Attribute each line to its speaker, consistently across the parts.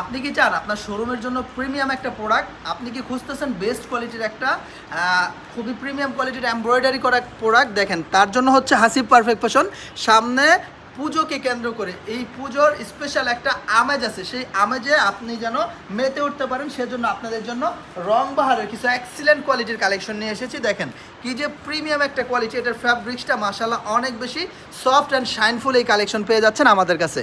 Speaker 1: আপনি কি চান আপনার শোরুমের জন্য প্রিমিয়াম একটা প্রোডাক্ট আপনি কি খুঁজতেছেন বেস্ট কোয়ালিটির একটা খুবই প্রিমিয়াম কোয়ালিটির এমব্রয়ডারি করা প্রোডাক্ট দেখেন, তার জন্য হচ্ছে হাসিব পারফেক্ট ফ্যাশন সামনে পুজোকে কেন্দ্র করে। এই পুজোর স্পেশাল একটা আমেজ আছে। সেই আমেজে আপনি যেন মেতে উঠতে পারেন, সেজন্য আপনাদের জন্য রং বাহারের কিছু এক্সিলেন্ট কোয়ালিটির কালেকশন নিয়ে এসেছি। দেখেন, কি যে প্রিমিয়াম একটা কোয়ালিটি এটার ফ্যাব্রিক্সটা মাসাল্লাহ অনেক বেশি সফট অ্যান্ড শাইনফুল এই কালেকশন পেয়ে যাচ্ছেন আমাদের কাছে।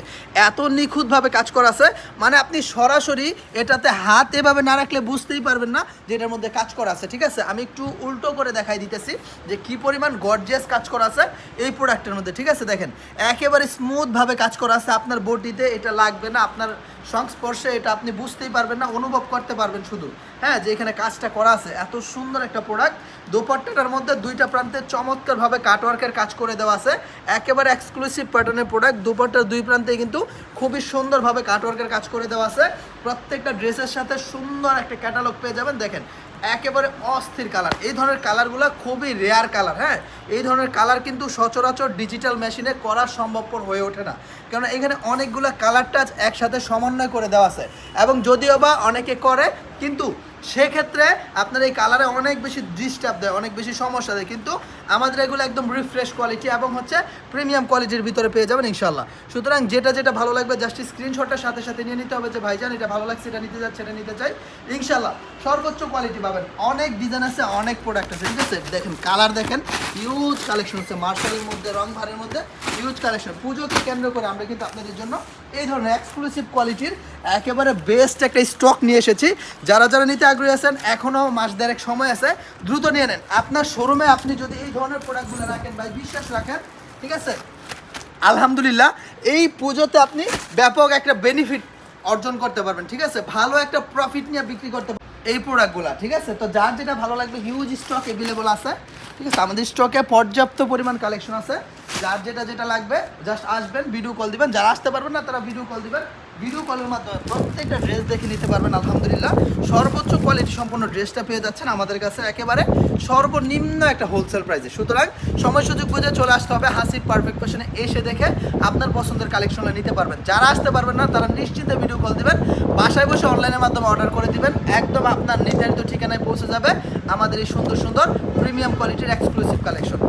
Speaker 1: এত নিখুঁতভাবে কাজ করা আছে মানে আপনি সরাসরি এটাতে হাত এভাবে না রাখলে বুঝতেই পারবেন না যে এটার মধ্যে কাজ করা আছে। ঠিক আছে? আমি একটু উল্টো করে দেখাই দিতেছি যে কি পরিমাণ গর্জিয়াস কাজ করা আছে এই প্রোডাক্টের মধ্যে। ঠিক আছে? দেখেন, একেবারে স্মুথভাবে কাজ করা আছে আপনার বডিতে এটা লাগবে না, আপনার সংস্পর্শে এটা আপনি বুঝতেই পারবেন না, অনুভব করতে পারবেন শুধু। হ্যাঁ যে এখানে কাজটা করা আছে, এত সুন্দর একটা প্রোডাক্ট দোপাট্টাটার মধ্যে দুইটা প্রান্তে চমৎকারভাবে কাটওয়ার্কের কাজ করে দেওয়া আছে। একেবারে এক্সক্লুসিভ প্যাটার্নের প্রোডাক্ট দুপাট্টার দুই প্রান্তে কিন্তু খুবই সুন্দরভাবে কাটওয়ার্কের কাজ করে দেওয়া আছে। প্রত্যেকটা ড্রেসের সাথে সুন্দর একটা ক্যাটালগ পেয়ে যাবেন। দেখেন একেবারে অস্থির কালার এই ধরনের কালারগুলো খুবই রেয়ার কালার হ্যাঁ? এই ধরনের কালার কিন্তু সচরাচর ডিজিটাল মেশিনে করা সম্ভবপর হয়ে ওঠে না। কারণ এখানে অনেকগুলো কালার টাচ একসাথে সমন্বয় করে দেওয়া আছে। এবং যদিও বা অনেকে করে, কিন্তু সেক্ষেত্রে আপনার এই কালারে অনেক বেশি ডিস্টার্ব দেয়, অনেক বেশি সমস্যা দেয়। কিন্তু আমাদের এগুলো একদম রিফ্রেশ কোয়ালিটি এবং হচ্ছে প্রিমিয়াম কোয়ালিটির ভিতরে পেয়ে যাবেন ইনশাল্লাহ সুতরাং যেটা যেটা ভালো লাগবে জাস্ট স্ক্রিনশটটার সাথে সাথে নিয়ে নিতে হবে যে, ভাইজান, এটা ভালো লাগছে, এটা নিতে যাচ্ছে, এটা নিতে চাই। ইনশাল্লাহ সর্বোচ্চ কোয়ালিটি পাবেন। অনেক ডিজাইন আছে, অনেক প্রোডাক্ট আছে, ঠিক আছে? দেখেন কালার দেখেন ইউজ কালেকশন হচ্ছে, মার্শালের মধ্যে রং ভারের মধ্যে ইউজ কালেকশন পুজোকে কেন্দ্র করে আমরা কিন্তু আপনাদের জন্য এই ধরনের এক্সক্লুসিভ কোয়ালিটির একেবারে বেস্ট একটা স্টক নিয়ে এসেছি। যারা যারা নিতে আগ্রহী আছেন এখনও মাস দেড়েক সময় আছে, দ্রুত নিয়ে নেন। আপনার শোরুমে আপনি যদি এই ধরনের প্রোডাক্টগুলো রাখেন বা বিশ্বাস রাখেন, ঠিক আছে? আলহামদুলিল্লাহ, এই পুজোতে আপনি ব্যাপক একটা বেনিফিট অর্জন করতে পারবেন, ঠিক আছে? ভালো একটা প্রফিট নিয়ে বিক্রি করতে এই প্রোডাক্টগুলো ঠিক আছে? তো যার যেটা ভালো লাগবে হিউজ স্টক অ্যাভেলেবল আছে, ঠিক আছে? আমাদের স্টকে পর্যাপ্ত পরিমাণ কালেকশন আছে। যার যেটা যেটা লাগবে জাস্ট আসবেন ভিডিও কল দিবেন। যারা আসতে পারবেন না, তারা ভিডিও কল দিবেন। ভিডিও কলের মাধ্যমে প্রত্যেকটা ড্রেস দেখে নিতে পারবেন, আলহামদুলিল্লাহ। সর্বোচ্চ কোয়ালিটি সম্পন্ন ড্রেসটা পেয়ে যাচ্ছেন আমাদের কাছে একেবারে সর্বনিম্ন একটা হোলসেল প্রাইসে সুতরাং সময় সুযোগ বুঝে চলে আসতে হবে হাসিব পারফেক্ট ফ্যাশনে এসে দেখে আপনার পছন্দের কালেকশনটা নিতে পারবেন। যারা আসতে পারবেন না, তারা নিশ্চিন্তে ভিডিও কল দিবেন। বাসায় বসে অনলাইনের মাধ্যমে অর্ডার করে দিবেন। একদম আপনার নির্ধারিত ঠিকানায় পৌঁছে যাবে আমাদের এই সুন্দর সুন্দর প্রিমিয়াম কোয়ালিটির এক্সক্লুসিভ কালেকশন